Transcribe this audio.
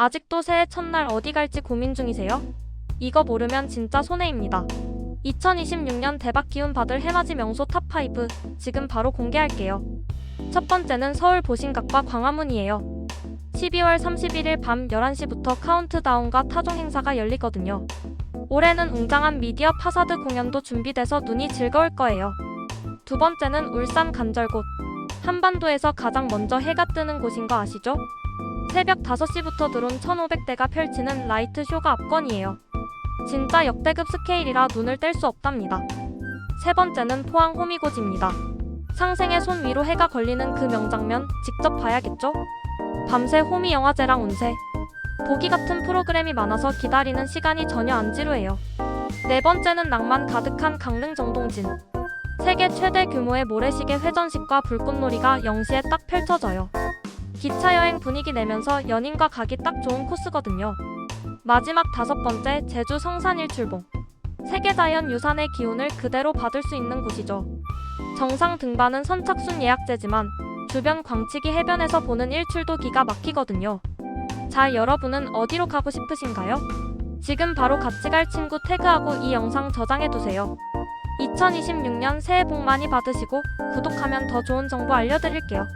아직도 새해 첫날 어디 갈지 고민 중이세요? 이거 모르면 진짜 손해입니다. 2026년 대박 기운 받을 해맞이 명소 탑5 지금 바로 공개할게요. 첫 번째는 서울 보신각과 광화문이에요. 12월 31일 밤 11시부터 카운트다운과 타종 행사가 열리거든요. 올해는 웅장한 미디어 파사드 공연도 준비돼서 눈이 즐거울 거예요. 두 번째는 울산 간절곶. 한반도에서 가장 먼저 해가 뜨는 곳인 거 아시죠? 새벽 5시부터 드론 1,500대가 펼치는 라이트 쇼가 압권이에요. 진짜 역대급 스케일이라 눈을 뗄 수 없답니다. 세 번째는 포항 호미곶입니다. 상생의 손 위로 해가 걸리는 그 명장면 직접 봐야겠죠? 밤새 호미 영화제랑 운세. 보기 같은 프로그램이 많아서 기다리는 시간이 전혀 안 지루해요. 네 번째는 낭만 가득한 강릉 정동진. 세계 최대 규모의 모래시계 회전식과 불꽃놀이가 영시에 딱 펼쳐져요. 기차 여행 분위기 내면서 연인과 가기 딱 좋은 코스거든요. 마지막 다섯 번째 제주 성산일 출봉. 세계 자연 유산의 기운을 그대로 받을 수 있는 곳이죠. 정상 등반은 선착순 예약제지만 주변 광치기 해변에서 보는 일출도 기가 막히거든요. 자, 여러분은 어디로 가고 싶으신가요? 지금 바로 같이 갈 친구 태그하고 이 영상 저장해두세요. 2026년 새해 복 많이 받으시고 구독하면 더 좋은 정보 알려드릴게요.